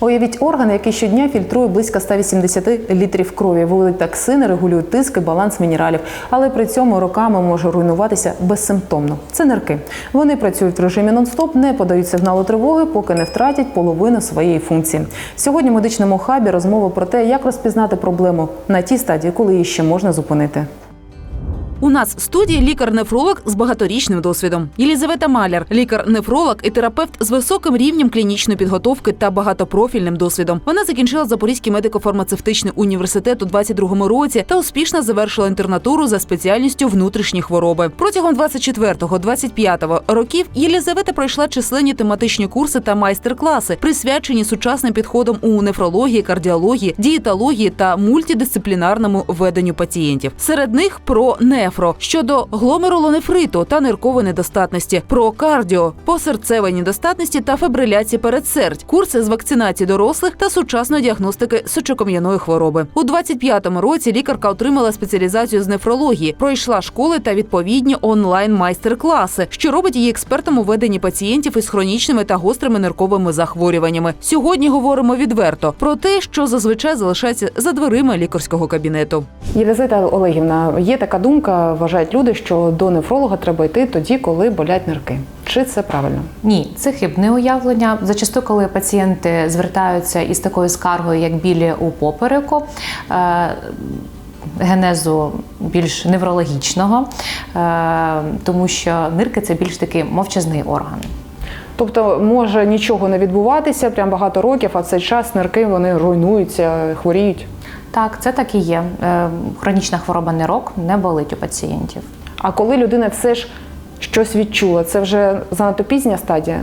Уявіть орган, який щодня фільтрує близько 180 літрів крові, виводить токсини, регулює тиск і баланс мінералів, але при цьому роками може руйнуватися безсимптомно. Це нирки. Вони працюють в режимі нон-стоп, не подають сигналу тривоги, поки не втратять половину своєї функції. Сьогодні в медичному хабі розмова про те, як розпізнати проблему на тій стадії, коли її ще можна зупинити. У нас в студії лікар-нефролог з багаторічним досвідом. Єлізавета Маляр, лікар-нефролог і терапевт з високим рівнем клінічної підготовки та багатопрофільним досвідом. Вона закінчила Запорізький медико-фармацевтичний університет у 22-му році та успішно завершила інтернатуру за спеціальністю внутрішні хвороби. Протягом 24-25 років Єлізавета пройшла численні тематичні курси та майстер-класи, присвячені сучасним підходам у нефрології, кардіології, дієтології та мультидисциплінарному веденню пацієнтів. Серед них про нефро щодо гломерулонефриту та ниркової недостатності, про кардіо, посерцевої недостатності та фибриляції передсердь, курси з вакцинації дорослих та сучасної діагностики сечокам'яної хвороби. У 25-му році лікарка отримала спеціалізацію з нефрології, пройшла школи та відповідні онлайн майстер-класи, що робить її експертом у веденні пацієнтів із хронічними та гострими нирковими захворюваннями. Сьогодні говоримо відверто про те, що зазвичай залишається за дверима лікарського кабінету. Єлизавета Олегівна, є така думка, вважають люди, що до нефролога треба йти тоді, коли болять нирки. Чи це правильно? Ні, це хибне уявлення. Зачасту, коли пацієнти звертаються із такою скаргою, як білі у попереку. е, Генезу більш неврологічного, е, тому що нирки це більш такий мовчазний орган. Тобто може нічого не відбуватися прям багато років, а в цей час нирки вони руйнуються, хворіють. Так, це так і є. Е, Хронічна хвороба нирок не болить у пацієнтів. А коли людина все ж щось відчула, це вже занадто пізня стадія.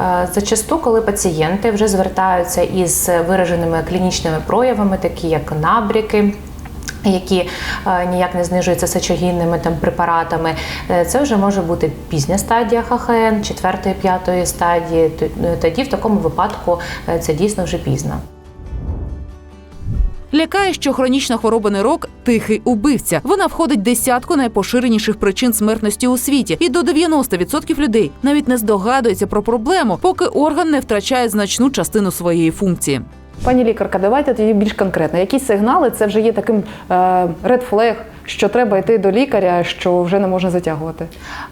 Е, Зачасту, коли пацієнти вже звертаються із вираженими клінічними проявами, такі як набряки. Які е, ніяк не знижуються сечогінними там препаратами, е, це вже може бути пізня стадія ХХН, четвертої, п'ятої стадії. Тоді в такому випадку це дійсно вже пізно. Лякає, що хронічна хвороба нирок тихий убивця. Вона входить десятку найпоширеніших причин смертності у світі, і до 90% людей навіть не здогадується про проблему, поки орган не втрачає значну частину своєї функції. Пані лікарка, давайте тоді більш конкретно. Які сигнали це вже є таким ред флег, що треба йти до лікаря, що вже не можна затягувати.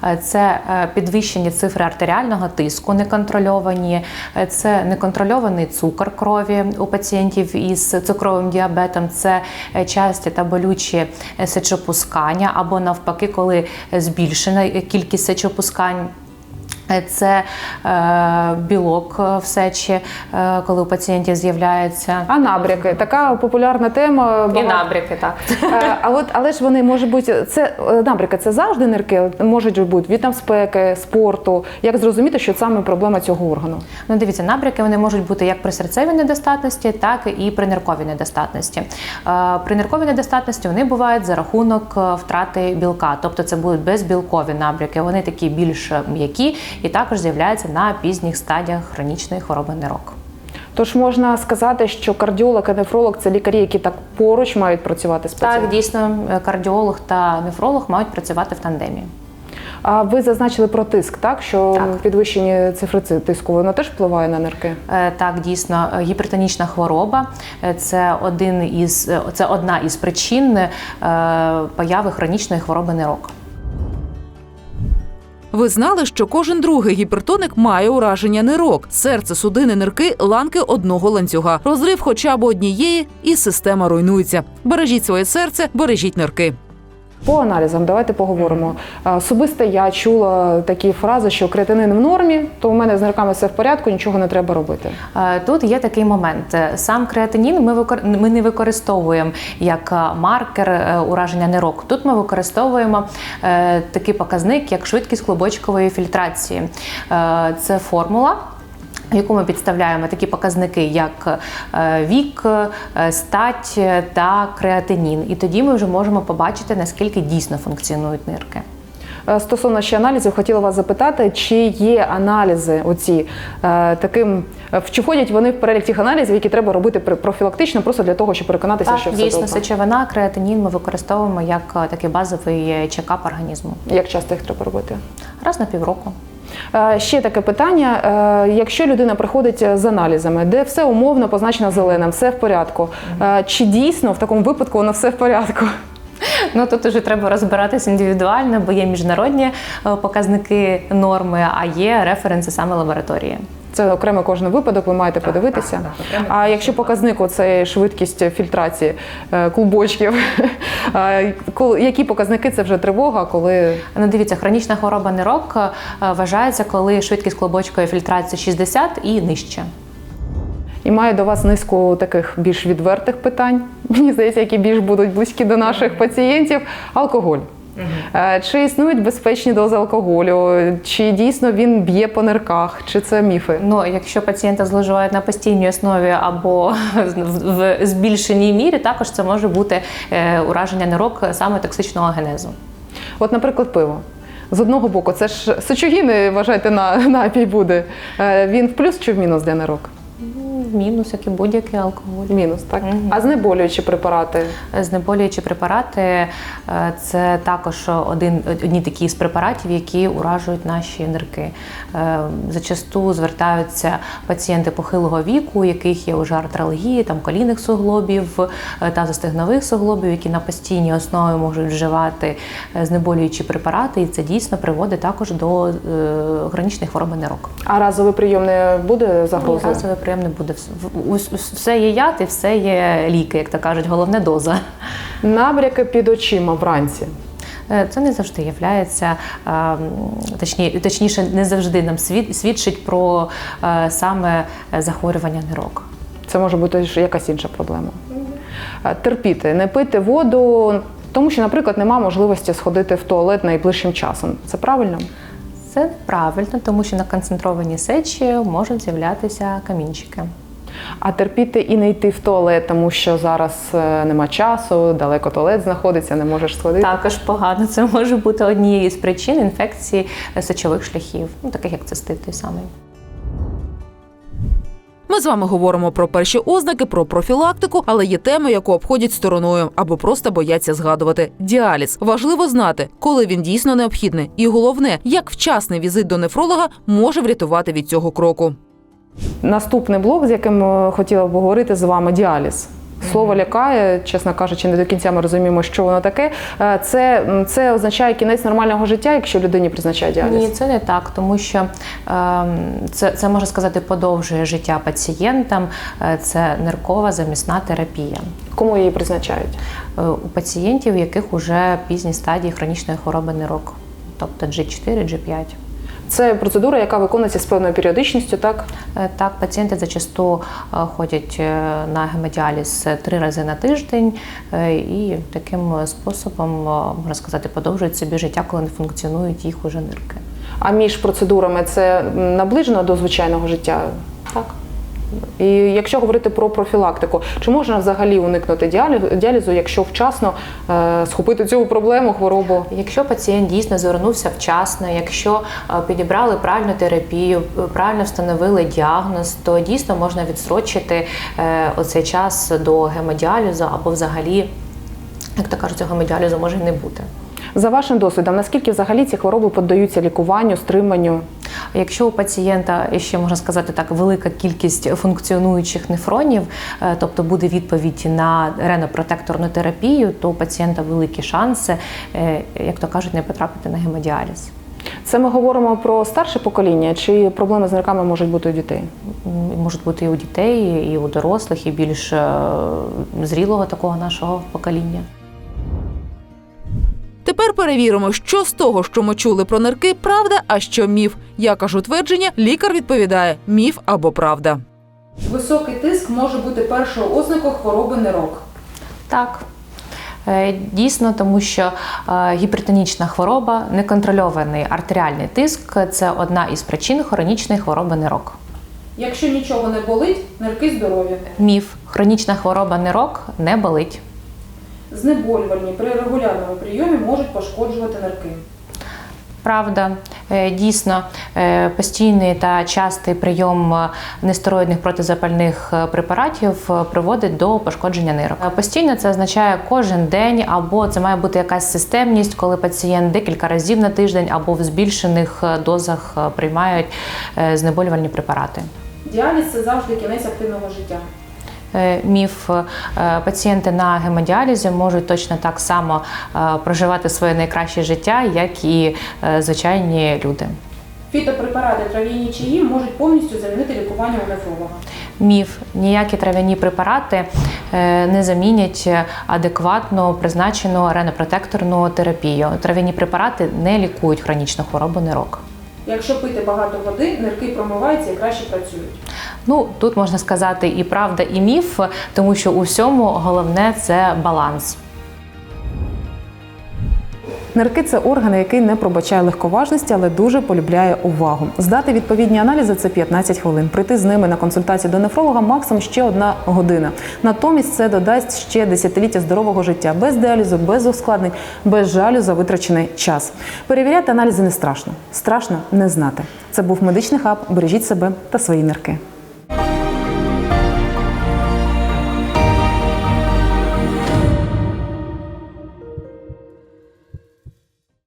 Е, Це е, підвищені цифри артеріального тиску, неконтрольовані, Е, це неконтрольований цукор крові у пацієнтів із цукровим діабетом, це часті та болючі сечопускання, або навпаки, коли збільшена кількість сечопускань. Е, Це е, білок е, в сечі, е, коли у пацієнтів з'являється. А набряки така популярна тема. І набряки, так. Е, А от але ж вони можуть бути це е, набряки, це завжди нирки, можуть бути від там спеки, спорту. Як зрозуміти, що саме проблема цього органу? Ну, дивіться, набряки вони можуть бути як при серцевій недостатності, так і при нирковій недостатності. Е, При нирковій недостатності вони бувають за рахунок втрати білка, тобто це будуть безбілкові набряки. Вони такі більш м'які і також з'являються на пізніх стадіях хронічної хвороби нирок. Тож можна сказати, що кардіолог і нефролог це лікарі, які так поруч мають працювати з Так, дійсно, кардіолог та нефролог мають працювати в тандемі. А ви зазначили про тиск, так що Так. підвищені цифри тиску воно теж впливає на нирки. Е, Так, дійсно, е, гіпертонічна хвороба е, це один із це одна із причин появи хронічної хвороби нирок. Ви знали, що кожен другий гіпертоник має ураження нирок, серце, судини, нирки, ланки одного ланцюга. Розрив хоча б однієї, і система руйнується. Бережіть своє серце, бережіть нирки. По аналізам давайте поговоримо. Особисто я чула такі фрази, що креатинин в нормі, то у мене з нирками все в порядку, нічого не треба робити. Е, Тут є такий момент. Е, Сам креатинін ми викор- ми не використовуємо як е, маркер е, ураження нирок. Тут ми використовуємо е, такий показник, як швидкість клубочкової фільтрації. Е, Це формула. Яку ми підставляємо такі показники, як е, вік, е, стать е, та креатинін, і тоді ми вже можемо побачити наскільки дійсно функціонують нирки. Стосовно ще аналізів, хотіла вас запитати, чи є аналізи оці таким, чи входять вони в перелік тих аналізів, які треба робити пр- профілактично, просто для того, щоб переконатися, Так, що все дійсно, сечовина, креатинін ми використовуємо як такий базовий чекап організму Як часто їх треба робити? раз на півроку. Е, Ще таке питання: Е, якщо людина приходить з аналізами, де все умовно позначено зеленим, все в порядку, е, чи дійсно в такому випадку воно все в порядку? Ну тут уже треба розбиратись індивідуально, бо є міжнародні е, показники норми, а є референси саме лабораторії. Це окремо кожен випадок, ви маєте подивитися. так, так, окремо а якщо показник це швидкість фільтрації е, клубочків, які показники це вже тривога, коли Ну, дивіться, хронічна хвороба нирок е, вважається, коли швидкість клубочкової фільтрації 60 і нижче. і маю до вас низку таких більш відвертих питань, мені здається, які більш будуть близькі до наших пацієнтів. Алкоголь. Е, Чи існують безпечні дози алкоголю? Чи дійсно він б'є по нирках? Чи це міфи? Ну, якщо пацієнта зловживають на постійній основі або в збільшеній мірі, також це може бути е, ураження нирок саме токсичного генезу. От, наприклад, пиво. З одного боку, це ж сочогіни, вважайте, на напій буде. Е, Він в плюс чи в мінус для нирок? В мінус, як і будь-який алкоголь. Мінус, так. Мгм. А знеболюючі препарати. Знеболюючі препарати е, це також один одні такі з препаратів, які уражують наші нирки. Е, Зачасту звертаються пацієнти похилого віку, у яких є уже артралгії, там колінних суглобів е, та застигнових суглобів, які на постійній основі можуть вживати знеболюючі препарати, і це дійсно приводить також до хронічної хвороби нирок. А разовий прийом не буде загрозою? Разовий прийом не буде. Ус- Все є яд і все є ліки, як то кажуть, головне доза. Набряки під очима вранці. Е, Це не завжди являється, точні, точніше, не завжди нам свідчить про е, саме захворювання нирок. Це може бути якась інша проблема. Е, Терпіти, не пити воду, тому що, наприклад, немає можливості сходити в туалет найближчим часом. Це правильно? Це правильно, тому що на концентрованій сечі можуть з'являтися камінчики. А терпіти і не йти в туалет, тому що зараз е, нема часу, далеко туалет знаходиться, не можеш сходити. Також погано. Це може бути однією з причин інфекції е, сечових шляхів, ну таких як цистит той самий. Ми з вами говоримо про перші ознаки, про профілактику, але є теми, яку обходять стороною або просто бояться згадувати. Діаліз важливо знати, коли він дійсно необхідний, і головне, як вчасний візит до нефролога може врятувати від цього кроку. Наступний блок, з яким е, хотіла б говорити з вами, діаліз. Слово лякає, чесно кажучи, не до кінця ми розуміємо, що воно таке. Е, Це, це означає кінець нормального життя, якщо людині призначають діаліз. Ні, це не так, тому що ем, це, це можна сказати подовжує життя пацієнтам. Е, Це ниркова замісна терапія. Кому її призначають? Е, У пацієнтів, у яких вже пізні стадії хронічної хвороби нирок, тобто G4, G5. Це процедура, яка виконується з певною періодичністю, так? Е, Так, пацієнти зачасту е, ходять е, на гемодіаліз три рази на тиждень і таким способом, можна сказати, подовжують собі життя, коли не функціонують їх уже нирки. А між процедурами це наближено до звичайного життя. Так. І якщо говорити про профілактику, чи можна взагалі уникнути діалізу, якщо вчасно е, схопити цю проблему, хворобу? Якщо пацієнт дійсно звернувся вчасно, якщо е, підібрали правильну терапію, е, правильно встановили діагноз, то дійсно можна відстрочити оцей час до гемодіалізу або взагалі, як то кажуть, цього гемодіалізу може не бути. За вашим досвідом, наскільки взагалі ці хвороби піддаються лікуванню, стриманню? Якщо у пацієнта ще можна сказати так, велика кількість функціонуючих нефронів, е, тобто буде відповідь на ренопротекторну терапію, то у пацієнта великі шанси, е, як то кажуть, не потрапити на гемодіаліз. Це ми говоримо про старше покоління, чи проблеми з нирками можуть бути у дітей? Можуть бути і у дітей, і у дорослих, і більш е, зрілого такого нашого покоління. Тепер перевіримо, що з того, що ми чули про нирки, правда, а що міф. Я кажу твердження, лікар відповідає міф або правда. Високий тиск може бути першою ознакою хвороби нирок. Так. Е, Дійсно, тому що е, гіпертонічна хвороба, неконтрольований артеріальний тиск це одна із причин хронічної хвороби нирок. Якщо нічого не болить, нирки здорові. Міф хронічна хвороба нирок не болить. Знеболювальні при регулярному прийомі можуть пошкоджувати нирки. Правда, Е, дійсно, е, постійний та частий прийом е, нестероїдних протизапальних препаратів приводить до пошкодження нирок. Постійно це означає кожен день, або це має бути якась системність, коли пацієнт декілька разів на тиждень або в збільшених дозах приймають знеболювальні препарати. Діаліз це завжди кінець активного життя. Е, Міф е, пацієнти на гемодіалізі можуть точно так само е, проживати своє найкраще життя, як і звичайні люди. Фітопрепарати трав'яні чаї можуть повністю замінити лікування у нефролога. Міф ніякі трав'яні препарати не замінять адекватно призначену ренопротекторну терапію. Трав'яні препарати не лікують хронічну хворобу нирок. Якщо пити багато води, нирки промиваються і краще працюють. Ну тут можна сказати і правда, і міф, тому що у всьому головне це баланс. Нирки це орган, який не пробачає легковажності, але дуже полюбляє увагу. Здати відповідні аналізи це 15 хвилин. Прийти з ними на консультацію до нефролога максимум ще одна година. Натомість це додасть ще десятиліття здорового життя без діалізу, без ускладнень, без жалю за витрачений час. Перевіряти аналізи не страшно. Страшно не знати. Це був медичний хаб. Бережіть себе та свої нирки.